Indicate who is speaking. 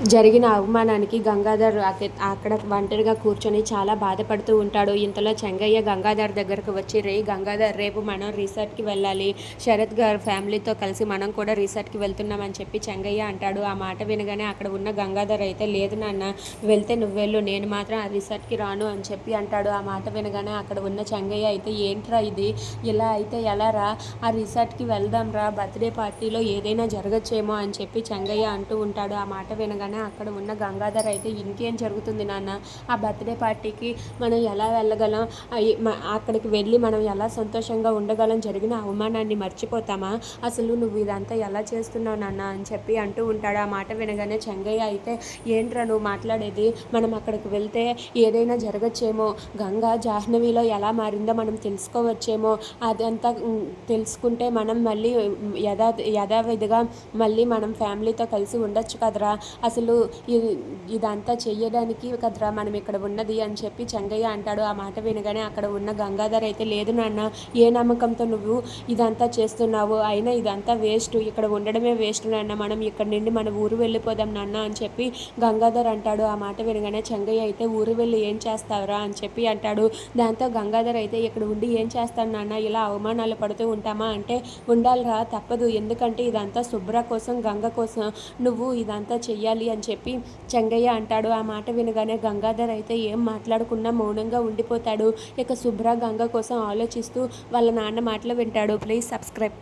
Speaker 1: జరిగిన అవమానానికి గంగాధర్ అక్కడ ఒంటరిగా కూర్చొని చాలా బాధపడుతూ ఉంటాడు. ఇంతలో చెంగయ్య గంగాధర్ దగ్గరకు వచ్చి రే గంగాధర్ రేపు మనం రిసార్ట్కి వెళ్ళాలి. శరత్ గారు ఫ్యామిలీతో కలిసి మనం కూడా రిసార్ట్కి వెళ్తున్నామని చెప్పి చెంగయ్య అంటాడు. ఆ మాట వినగానే అక్కడ ఉన్న గంగాధర్ అయితే లేదు నాన్న వెళ్తే నువ్వు వెళ్ళు. నేను మాత్రం ఆ రిసార్ట్కి రాను అని చెప్పి అంటాడు. ఆ మాట వినగానే అక్కడ ఉన్న చెంగయ్య అయితే ఏంట్రా ఇది? ఇలా అయితే ఎలా రా? ఆ రిసార్ట్కి వెళ్దాం రా. బర్త్డే పార్టీలో ఏదైనా జరగచ్చేమో అని చెప్పి చెంగయ్య అంటూ ఉంటాడు. ఆ మాట వినగానే అక్కడ ఉన్న గంగాధర్ అయితే ఇంకేం జరుగుతుంది నాన్న? ఆ బర్త్డే పార్టీకి మనం ఎలా వెళ్ళగలం? అక్కడికి వెళ్ళి మనం ఎలా సంతోషంగా ఉండగలం? జరిగిన అవమానాన్ని మర్చిపోతామా? అసలు నువ్వు ఇదంతా ఎలా చేస్తున్నావు నాన్న? అని చెప్పి అంటూ ఉంటాడు. ఆ మాట వినగానే చెంగయ్య అయితే ఏంట్రా నువ్వు మాట్లాడేది? మనం అక్కడికి వెళ్తే ఏదైనా జరగచ్చేమో? గంగా జాహ్నవిలో ఎలా మారిందో మనం తెలుసుకోవచ్చేమో? అదంతా తెలుసుకుంటే మనం మళ్ళీ యథా యథావిధిగా మళ్ళీ మనం ఫ్యామిలీతో కలిసి ఉండొచ్చు కదరా? అసలు అసలు ఇదంతా చెయ్యడానికి కదరా మనం ఇక్కడ ఉన్నది అని చెప్పి చెంగయ్య అంటాడు. ఆ మాట వినగానే అక్కడ ఉన్న గంగాధర్ అయితే లేదు నాన్న ఏ నమ్మకంతో నువ్వు ఇదంతా చేస్తున్నావు? అయినా ఇదంతా వేస్ట్. ఇక్కడ ఉండడమే వేస్ట్ నాన్న. మనం ఇక్కడ నుండి మన ఊరు వెళ్ళిపోదాం నాన్న అని చెప్పి గంగాధర్ అంటాడు. ఆ మాట వినగానే చెంగయ్య అయితే ఊరు వెళ్ళి ఏం చేస్తావురా? అని చెప్పి అంటాడు. దాంతో గంగాధర్ అయితే ఇక్కడ ఉండి ఏం చేస్తాను నాన్న? ఇలా అవమానాలు పడుతూ ఉంటామా? అంటే ఉండాలిరా తప్పదు. ఎందుకంటే ఇదంతా శుభ్ర కోసం గంగ కోసం నువ్వు ఇదంతా చెయ్యాలి అని చెప్పి చెంగయ్య అంటాడు. ఆ మాట వినగానే గంగాధర్ అయితే ఏం మాట్లాడకుండా మౌనంగా ఉండిపోతాడు. ఇక శుభ్ర గంగ కోసం ఆలోచిస్తూ వాళ్ళ నాన్న మాటలు వింటాడు. Please subscribe.